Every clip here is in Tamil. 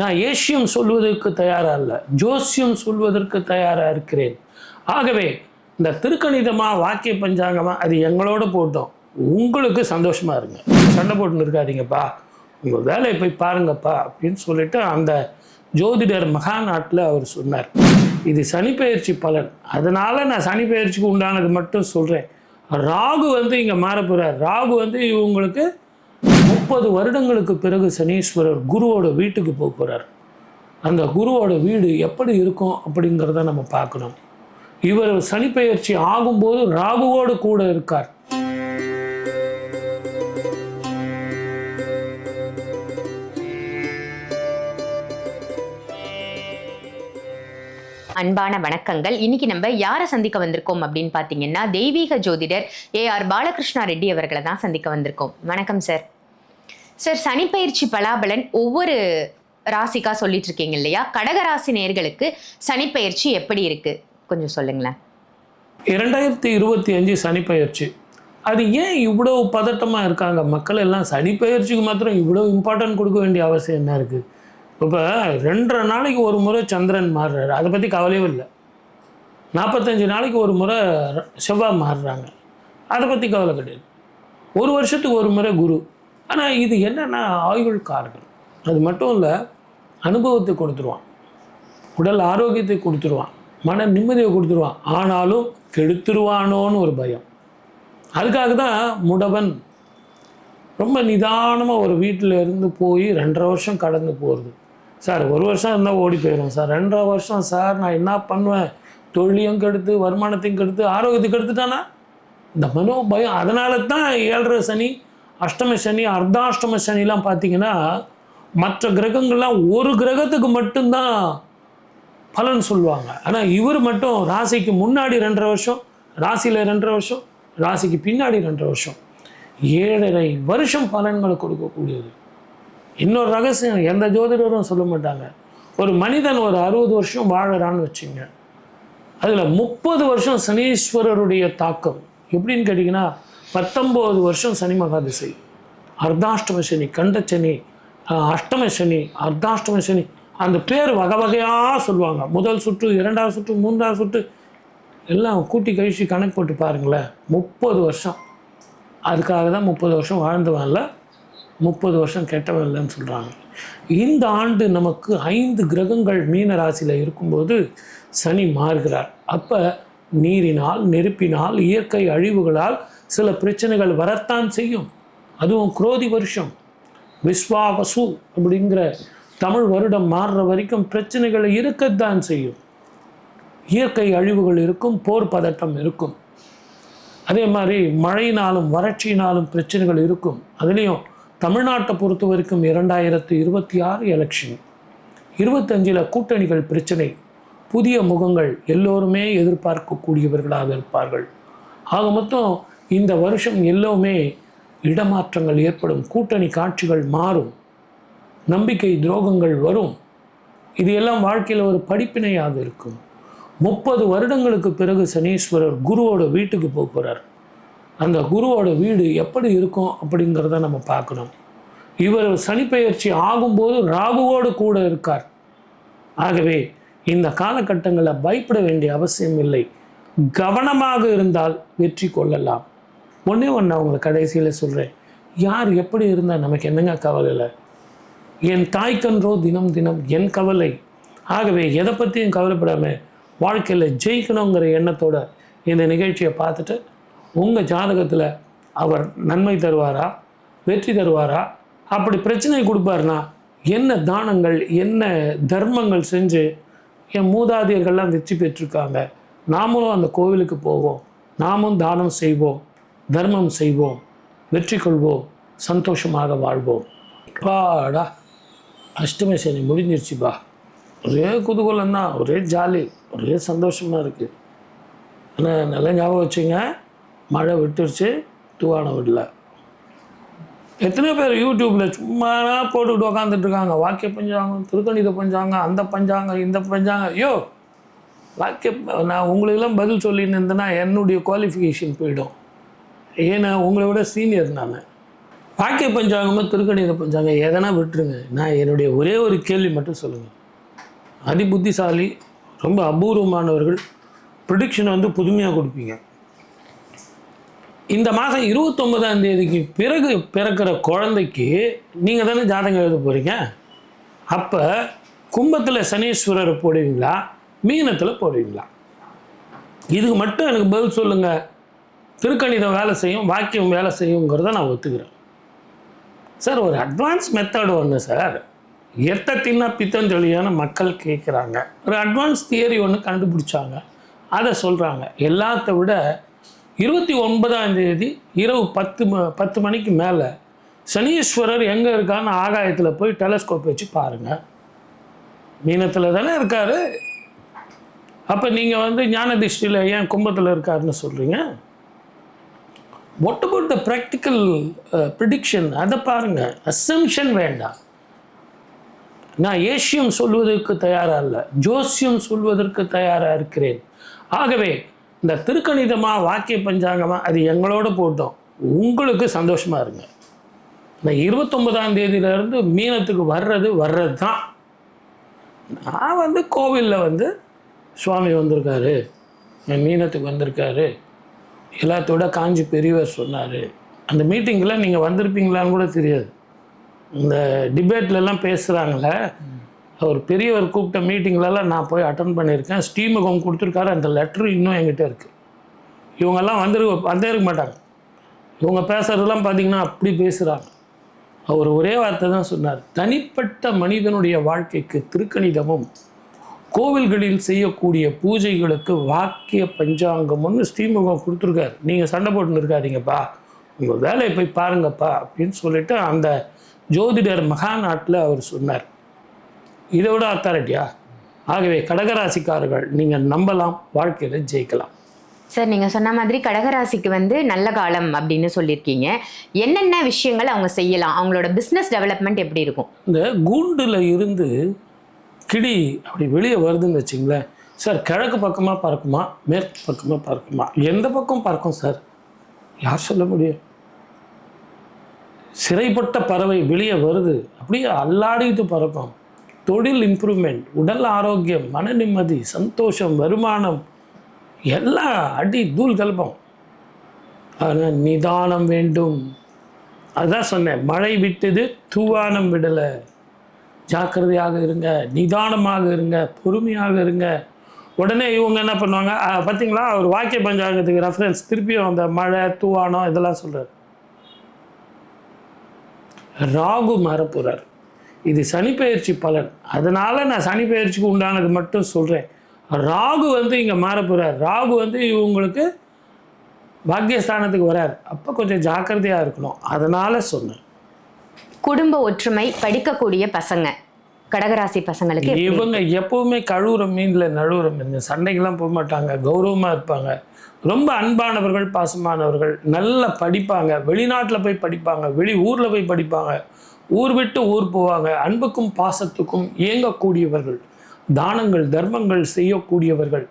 நான் ஏசியம் சொல்வதற்கு தயாராக இல்லை ஜோசியம் சொல்வதற்கு தயாராக இருக்கிறேன். ஆகவே இந்த திருக்கணிதமாக வாக்கிய பஞ்சாங்கமாக அது எங்களோட போட்டோம். உங்களுக்கு சந்தோஷமாக இருங்க. சண்டை போட்டுன்னு இருக்காதீங்கப்பா. உங்கள் வேலையை போய் பாருங்கப்பா அப்படின்னு சொல்லிட்டு அந்த ஜோதிடர் மகாநாட்டில் அவர் சொன்னார். இது சனிப்பெயர்ச்சி பலன். அதனால் நான் சனிப்பெயர்ச்சிக்கு உண்டானது மட்டும் சொல்கிறேன் ராகு வந்து இங்கே மாற போகிறார் ராகு வந்து இவங்களுக்கு முப்பது வருடங்களுக்கு பிறகு சனீஸ்வரர் குருவோட வீட்டுக்கு போகிறார் அந்த குருவோட வீடு எப்படி இருக்கும் அப்படிங்கிறத நம்ம பார்க்கணும். இவர் சனிப்பெயர்ச்சி ஆகும்போது ராகுவோடு கூட இருக்கார். அன்பான வணக்கங்கள். இன்னைக்கு நம்ம யாரை சந்திக்க வந்திருக்கோம் அப்படின்னு பார்த்தீங்கன்னா தெய்வீக ஜோதிடர் ஏ ஆர் பாலகிருஷ்ணா ரெட்டி அவர்களை தான் சந்திக்க வந்திருக்கோம். வணக்கம் சார். சார் சனிப்பயிற்சி பலாபலன் ஒவ்வொரு ராசிக்கா சொல்லிட்டு இருக்கீங்க இல்லையா கடகராசி நேர்களுக்கு சனிப்பயிற்சி எப்படி இருக்கு? கொஞ்சம் சொல்லுங்களேன். இரண்டாயிரத்தி இருபத்தி அஞ்சு சனிப்பயிற்சி. அது ஏன் இவ்வளோ பதட்டமாக இருக்காங்க? மக்கள் எல்லாம் சனிப்பயிற்சிக்கு மாத்திரம் இவ்வளோ இம்பார்ட்டன்ட் கொடுக்க வேண்டிய அவசியம் என்ன இருக்குது இப்போ ரெண்டரை நாளைக்கு ஒரு முறை சந்திரன் மாறுறாரு. அதை பற்றி கவலையும் இல்லை. நாற்பத்தஞ்சு நாளைக்கு ஒரு முறை செவ்வாய் மாறுறாங்க. அதை பற்றி கவலை கிடையாது. ஒரு வருஷத்துக்கு ஒரு முறை குரு. ஆனால் இது என்னென்னா ஆயுள் காரகம் அது மட்டும் இல்லை அனுபவத்தை கொடுத்துருவான். உடல் ஆரோக்கியத்தை கொடுத்துருவான். மன நிம்மதியை கொடுத்துருவான். ஆனாலும் கெடுத்துருவானோன்னு ஒரு பயம். அதுக்காக தான் முடவன் ரொம்ப நிதானமாக ஒரு வீட்டில் இருந்து போய் ரெண்டரை வருஷம் கடந்து போகிறது சார் ஒரு வருஷம் இருந்தால் ஓடி போயிடும் சார். ரெண்டரை வருஷம் சார் நான் என்ன பண்ணுவேன்? தொழிலையும் கெடுத்து வருமானத்தையும் கெடுத்து ஆரோக்கியத்தை கெடுத்துட்டானா? இந்த மனோபயம் அதனால தான் ஏழரை சனி அஷ்டம சனி அர்த்தாஷ்டம சனிலாம் பார்த்தீங்கன்னா மற்ற கிரகங்கள்லாம் ஒரு கிரகத்துக்கு மட்டும்தான் பலன் சொல்லுவாங்க. ஆனால் இவர் மட்டும் ராசிக்கு முன்னாடி ரெண்டரை வருஷம் ராசியில் ரெண்டரை வருஷம் ராசிக்கு பின்னாடி ரெண்டரை வருஷம். ஏழரை வருஷம் பலன்களை கொடுக்கக்கூடியது. இன்னொரு ரகசியம் எந்த ஜோதிடரும் சொல்ல மாட்டாங்க. ஒரு மனிதன் ஒரு அறுபது வருஷம் வாழறான்னு வச்சுங்க. அதில் முப்பது வருஷம் சனீஸ்வரருடைய தாக்கம். எப்படின்னு கேட்டிங்கன்னா பத்தொம்போது வருஷம் சனி மகாதிசை அர்த்தாஷ்டம சனி கண்ட சனி அஷ்டம சனி அர்த்தாஷ்டம சனி அந்த பேர் வகை வகையாக சொல்லுவாங்க. முதல் சுற்று இரண்டாவது சுற்று மூன்றாவது சுற்று எல்லாம் கூட்டி கழிச்சு கணக்கு போட்டு பாருங்களேன். முப்பது வருஷம். அதுக்காக தான் முப்பது வருஷம் வாழ்ந்தவன்ல முப்பது வருஷம் கெட்டவன் இல்லைன்னு சொல்கிறாங்க இந்த ஆண்டு நமக்கு ஐந்து கிரகங்கள் மீன ராசியில் இருக்கும்போது சனி மாறுகிறார். அப்போ நீரினால் நெருப்பினால் இயற்கை அழிவுகளால் சில பிரச்சனைகள் வரத்தான் செய்யும். அதுவும் குரோதி வருஷம். விஸ்வாவசு அப்படிங்கிற தமிழ் வருடம் மாறுற வரைக்கும் பிரச்சனைகள் இருக்கத்தான் செய்யும். இயற்கை அழிவுகள் இருக்கும் போர் பதட்டம் இருக்கும். அதே மாதிரி மழையினாலும் வறட்சியினாலும் பிரச்சனைகள் இருக்கும். அதுலேயும் தமிழ்நாட்டை பொறுத்த வரைக்கும் இரண்டாயிரத்து இருபத்தி ஆறு எலெக்ஷன் இருபத்தஞ்சில் கூட்டணிகள் பிரச்சனை. புதிய முகங்கள் எல்லோருமே எதிர்பார்க்கக்கூடியவர்களாக இருப்பார்கள். ஆக மொத்தம் இந்த வருஷம் எல்லோருமே இடமாற்றங்கள் ஏற்படும் கூட்டணி காட்சிகள் மாறும் நம்பிக்கை துரோகங்கள் வரும். இது எல்லாம் வாழ்க்கையில் ஒரு படிப்பினையாக இருக்கும். முப்பது வருடங்களுக்கு பிறகு சனீஸ்வரர் குருவோட வீட்டுக்கு போக போகிறார் அந்த குருவோட வீடு எப்படி இருக்கும் அப்படிங்கிறத நம்ம பார்க்கணும். இவர் சனிப்பெயர்ச்சி ஆகும்போது ராகுவோடு கூட இருக்கார். ஆகவே இந்த காலகட்டங்களில் பயப்பட வேண்டிய அவசியம் இல்லை. கவனமாக இருந்தால் வெற்றி கொள்ளலாம். ஒன்றே ஒன்று நான் கடைசியில் சொல்கிறேன் யார் எப்படி இருந்தால் நமக்கு என்னங்க கவலை இல்லை என் தாய்க்கன்றோ தினம் தினம் என் கவலை. ஆகவே எதை பற்றியும் கவலைப்படாமல் வாழ்க்கையில் ஜெயிக்கணுங்கிற எண்ணத்தோட இந்த நிகழ்ச்சியை பார்த்துட்டு உங்கள் ஜாதகத்தில் அவர் நன்மை தருவாரா? வெற்றி தருவாரா? அப்படி பிரச்சனை கொடுப்பார்னா என்ன தானங்கள் என்ன தர்மங்கள் செஞ்சு என் மூதாதையர்கள்லாம் வெற்றி பெற்றிருக்காங்க? நாமளும் அந்த கோவிலுக்கு போவோம். நாமும் தானம் செய்வோம். தர்மம் செய்வோம் வெற்றி கொள்வோம் சந்தோஷமாக வாழ்வோம். பாடா அஷ்டமி சனி முடிஞ்சிருச்சுப்பா ஒரே குதூகலம் தான் ஒரே ஜாலி ஒரே சந்தோஷமாக இருக்குது ஆனால் நல்லா ஞாபகம் வச்சுங்க மழை விட்டுருச்சு தூவான விடல. எத்தனை பேர் யூடியூப்பில் சும்மா போட்டுக்கிட்டு உக்காந்துட்டு இருக்காங்க வாக்கிய பஞ்சாங்கம் திருக்கணித பஞ்சாங்கம் அந்த பஞ்சாங்கம் இந்த பஞ்சாங்கம். ஐயோ! வாக்கிய நான் உங்களுக்கெல்லாம் பதில் சொல்லின்னு இருந்தேன்னா என்னுடைய குவாலிஃபிகேஷன் போயிடும். ஏன்னா உங்களை விட சீனியர் நான். வாக்கிய பஞ்சாங்கமோ திருக்கணித பஞ்சாங்கம் எதனா விட்டுருங்க. நான் என்னுடைய ஒரே ஒரு கேள்வி மட்டும் சொல்லுங்கள் அதி புத்திசாலி ரொம்ப அபூர்வமானவர்கள் ப்ரிடிக்ஷன் வந்து புதுமையாக கொடுப்பீங்க. இந்த மாதம் இருபத்தொம்பதாம் தேதிக்கு பிறகு பிறக்கிற குழந்தைக்கு நீங்கள் தானே ஜாதகம் எழுத போகிறீங்க அப்போ கும்பத்தில் சனீஸ்வரர் போடுவீங்களா? மீனத்தில் போடுவீங்களா? இதுக்கு மட்டும் எனக்கு பதில் சொல்லுங்கள் திருக்கணிதம் வேலை செய்யும் வாக்கியம் வேலை செய்யுங்கிறத நான் ஒத்துக்கிறேன். சார் ஒரு அட்வான்ஸ் மெத்தட் ஒன்று சார். எத்த தின்னா பித்தம் மக்கள் கேட்குறாங்க ஒரு அட்வான்ஸ் தியரி ஒன்று கண்டுபிடிச்சாங்க. அதை சொல்கிறாங்க எல்லாத்த விட இருபத்தி ஒன்பதாம் தேதி இரவு பத்து ம பத்து மணிக்கு மேலே சனீஸ்வரர் எங்கே இருக்கான்னு ஆகாயத்தில் போய் டெலஸ்கோப் வச்சு பாருங்கள் மீனத்தில் தானே இருக்காரு. அப்போ நீங்கள் வந்து ஞான திருஷ்டியில் ஏன் கும்பத்தில் இருக்காருன்னு சொல்கிறீங்க what about the practical prediction அதை பாருங்கள் அசம்ஷன் வேண்டாம். நான் ஏசியம் சொல்வதற்கு தயாராக இல்லை ஜோசியம் சொல்வதற்கு தயாராக இருக்கிறேன். ஆகவே இந்த திருக்கணிதமாக வாக்கிய பஞ்சாங்கமாக அது எங்களோட போட்டோம். உங்களுக்கு சந்தோஷமாக இருங்க. இந்த இருபத்தொம்பதாம் தேதியிலேருந்து மீனத்துக்கு வர்றது வர்றது தான் நான் வந்து கோவிலில் வந்து சுவாமி வந்திருக்காரு. என் மீனத்துக்கு வந்திருக்காரு. எல்லாத்தோட காஞ்சி பெரியவர் சொன்னார். அந்த மீட்டிங்கில் நீங்கள் வந்திருப்பீங்களான்னு கூட தெரியாது. இந்த டிபேட்லலாம் பேசுகிறாங்கள அவர் பெரியவர் கூப்பிட்ட மீட்டிங்லலாம் நான் போய் அட்டன் பண்ணியிருக்கேன். ஸ்ரீமுகம் கொடுத்துருக்காரு. அந்த லெட்ரு இன்னும் என்கிட்ட இருக்குது இவங்கெல்லாம் வந்துரு வந்தே இருக்க மாட்டாங்க. இவங்க பேசுகிறதெல்லாம் பார்த்தீங்கன்னா அப்படி பேசுகிறாங்க அவர் ஒரே வார்த்தை தான் சொன்னார். தனிப்பட்ட மனிதனுடைய வாழ்க்கைக்கு திருக்கணிதமும் கோவில்களில் செய்யக்கூடிய பூஜைகளுக்கு வாக்கிய பஞ்சாங்கம்னு ஸ்ரீமுகம் கொடுத்துருக்காரு. நீங்கள் சண்டை போட்டுன்னு இருக்காதீங்கப்பா. உங்கள் வேலையை போய் பாருங்கப்பா அப்படின்னு சொல்லிட்டு அந்த ஜோதிடர் மகாநாட்டில் அவர் சொன்னார். இதை விட அத்தாரிட்டியா ஆகவே கடகராசிக்காரர்கள் நீங்கள் நம்பலாம் வாழ்க்கையில் ஜெயிக்கலாம். சார் நீங்க சொன்ன மாதிரி கடகராசிக்கு வந்து நல்ல காலம் அப்படின்னு சொல்லியிருக்கீங்க. என்னென்ன விஷயங்கள் அவங்க செய்யலாம்? அவங்களோட பிசினஸ் டெவலப்மெண்ட் எப்படி இருக்கும்? இந்த கூண்டில் இருந்து கிளி அப்படி வெளியே வருதுன்னு வச்சிங்களேன் சார் கிழக்கு பக்கமாக பறக்குமா மேற்கு பக்கமாக பறக்குமா எந்த பக்கம் பறக்கும் சார்? யார் சொல்ல முடியும்? சிறைப்பட்ட பறவை வெளியே வருது அப்படியே அல்லாடிட்டு பறக்கும். தொழில் இம்ப்ரூவ்மெண்ட் உடல் ஆரோக்கியம் மன நிம்மதி சந்தோஷம் வருமானம் எல்லாம் அடி தூள் கல்பம் ஆனால் நிதானம் வேண்டும். அதான் சொன்னேன் மழை விட்டது தூவானம் விடலை. ஜாக்கிரதையாக இருங்க நிதானமாக இருங்க பொறுமையாக இருங்க. உடனே இவங்க என்ன பண்ணுவாங்க? பார்த்தீங்களா அவர் வாக்கிய பஞ்சாங்கத்துக்கு ரெஃபரன்ஸ் திருப்பியும் அந்த மழை தூவானம் இதெல்லாம் சொல்கிறார் ராகு மரப்புறார் இது சனிப்பெயர்ச்சி பலன். அதனால் நான் சனிப்பெயர்ச்சிக்கு உண்டானது மட்டும் சொல்கிறேன் ராகு வந்து இங்கே மாறப்போகிறார் ராகு வந்து இவங்களுக்கு பாக்கியஸ்தானத்துக்கு வரார். அப்போ கொஞ்சம் ஜாக்கிரதையாக இருக்கணும். அதனால் சொன்னேன். குடும்ப ஒற்றுமை படிக்கக்கூடிய பசங்க கடகராசி பசங்களுக்கு இவங்க எப்பவுமே கழுவுற மீனில் நழுவுற மீன் சண்டைக்கெல்லாம் போக மாட்டாங்க. கௌரவமாக இருப்பாங்க. ரொம்ப அன்பானவர்கள் பாசமானவர்கள் நல்லா படிப்பாங்க. வெளிநாட்டில் போய் படிப்பாங்க. வெளி ஊரில் போய் படிப்பாங்க. ஊர் விட்டு ஊர் போவாங்க. அன்புக்கும் பாசத்துக்கும் இயங்கக்கூடியவர்கள். தானங்கள் தர்மங்கள் செய்யக்கூடியவர்கள்.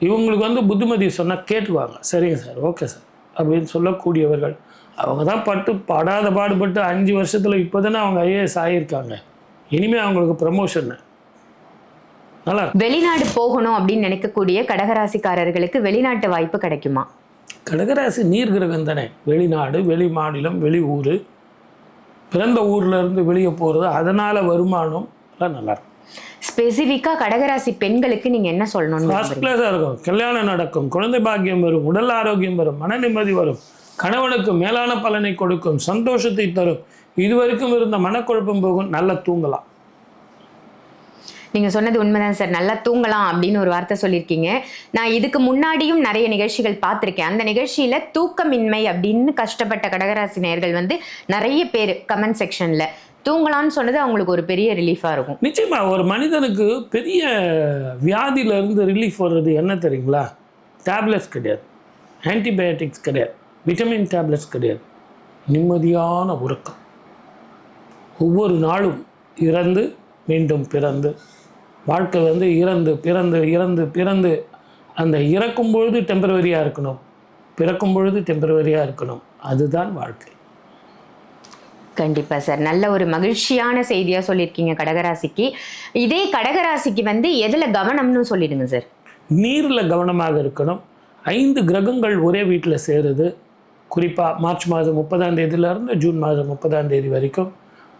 இவங்களுக்கு வந்து புத்திமதி சொன்னால் கேட்டுவாங்க. சரிங்க சார். Okay sir. அப்படின்னு சொல்லக்கூடியவர்கள். அவங்க தான் பட்டு படாத பாடுபட்டு அஞ்சு வருஷத்தில் இப்போ தானே அவங்க ஐஏஎஸ் ஆகியிருக்காங்க இனிமேல் அவங்களுக்கு ப்ரமோஷன் நல்லா. வெளிநாடு போகணும் அப்படின்னு நினைக்கக்கூடிய கடகராசிக்காரர்களுக்கு வெளிநாட்டு வாய்ப்பு கிடைக்குமா? கடகராசி நீர் கிரகம் தானே. வெளிநாடு வெளி மாநிலம் வெளி ஊர். பிறந்த ஊர்ல இருந்து வெளியே போகிறது அதனால் வருமானம் எல்லாம் நல்லா இருக்கும் ஸ்பெசிஃபிக்கா கடகராசி பெண்களுக்கு நீங்க என்ன சொல்லணும்னு ஃபர்ஸ்ட்? கிளாஸாக இருக்கும். கல்யாணம் நடக்கும் குழந்தை பாக்கியம் வரும் உடல் ஆரோக்கியம் வரும் மன நிம்மதி வரும். கணவனுக்கு மேலான பலனை கொடுக்கும் சந்தோஷத்தை தரும். இதுவரைக்கும் இருந்த மனக்குழப்பம் போகும் நல்லா தூங்கலாம். நீங்க சொன்னது உண்மைதான் சார். நல்லா தூங்கலாம் அப்படின்னு ஒரு வார்த்தை சொல்லியிருக்கீங்க. நான் இதுக்கு முன்னாடியும் நிறைய நிகழ்ச்சிகள் பார்த்திருக்கேன். அந்த நிகழ்ச்சியில தூக்கமின்மை அப்படின்னு கஷ்டப்பட்ட கடகராசி நேயர்கள் வந்து நிறைய பேர் கமெண்ட் செக்ஷன்ல தூங்கலாம்னு சொன்னது அவங்களுக்கு ஒரு பெரிய ரிலீஃபா இருக்கும். நிச்சயமா ஒரு மனிதனுக்கு பெரிய வியாதியில இருந்து ரிலீஃப் வர்றது என்ன தெரியுங்களா? டேப்லெட்ஸ் கிடையாது. ஆன்டிபயோட்டிக்ஸ் கிடையாது. விட்டமின் டேப்லெட்ஸ் கிடையாது. நிம்மதியான உறக்கம். ஒவ்வொரு நாளும் இறந்து மீண்டும் பிறந்து வாழ்க்கை வந்து இறந்து பிறந்து இறந்து பிறந்து அந்த இறக்கும் பொழுது டெம்பரவரியாக இருக்கணும் பிறக்கும் பொழுது டெம்பரவரியாக இருக்கணும். அதுதான் வாழ்க்கை. கண்டிப்பா சார். நல்ல ஒரு மகிழ்ச்சியான செய்தியா சொல்லியிருக்கீங்க கடகராசிக்கு. இதே கடகராசிக்கு வந்து எதுல கவனம்னு சொல்லிடுங்க சார். நீரில் கவனமாக இருக்கணும். ஐந்து கிரகங்கள் ஒரே வீட்டில் சேருது. குறிப்பாக மார்ச் மாதம் முப்பதாம் தேதியிலேருந்து ஜூன் மாதம் முப்பதாம் தேதி வரைக்கும்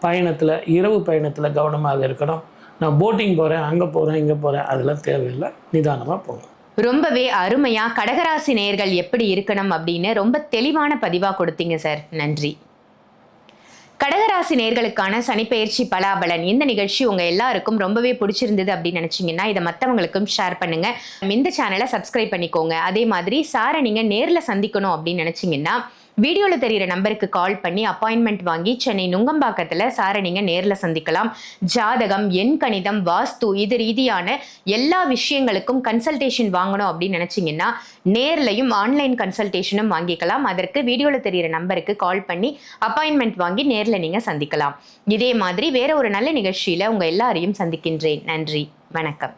பயணத்தில் இரவு பயணத்தில் கவனமாக இருக்கணும். நான் போட்டிங் போகிறேன் அங்கே போகிறேன் இங்கே போகிறேன் அதெல்லாம் தேவையில்லை. நிதானமாக போகணும். ரொம்பவே அருமையாக கடகராசி நேர்கள் எப்படி இருக்கணும் அப்படின்னு ரொம்ப தெளிவான பதிவாக கொடுத்தீங்க சார். நன்றி. கடகராசி நேர்களுக்கான சனிப்பெயர்ச்சி பலாபலன். இந்த நிகழ்ச்சி உங்க எல்லாருக்கும் ரொம்பவே பிடிச்சிருந்தது அப்படின்னு நினைச்சீங்கன்னா இதை மற்றவங்களுக்கும் ஷேர் பண்ணுங்க. இந்த சேனலை சப்ஸ்கிரைப் பண்ணிக்கோங்க. அதே மாதிரி சாரை நீங்க நேரில் சந்திக்கணும் அப்படின்னு நினைச்சீங்கன்னா வீடியோவில் தெரியிற நம்பருக்கு கால் பண்ணி அப்பாயின்மெண்ட் வாங்கி சென்னை நுங்கம்பாக்கத்தில் சாரை நீங்கள் நேரில் சந்திக்கலாம். ஜாதகம் எண் கணிதம் வாஸ்து இது ரீதியான எல்லா விஷயங்களுக்கும் கன்சல்டேஷன் வாங்கணும் அப்படின்னு நினச்சிங்கன்னா நேர்லையும் ஆன்லைன் கன்சல்டேஷனும் வாங்கிக்கலாம். அதற்கு வீடியோவில் தெரியிற நம்பருக்கு கால் பண்ணி அப்பாயின்மெண்ட் வாங்கி நேரில் நீங்கள் சந்திக்கலாம். இதே மாதிரி வேற ஒரு நல்ல நிகழ்ச்சியில் உங்கள் எல்லாரையும் சந்திக்கின்றேன். நன்றி. வணக்கம்.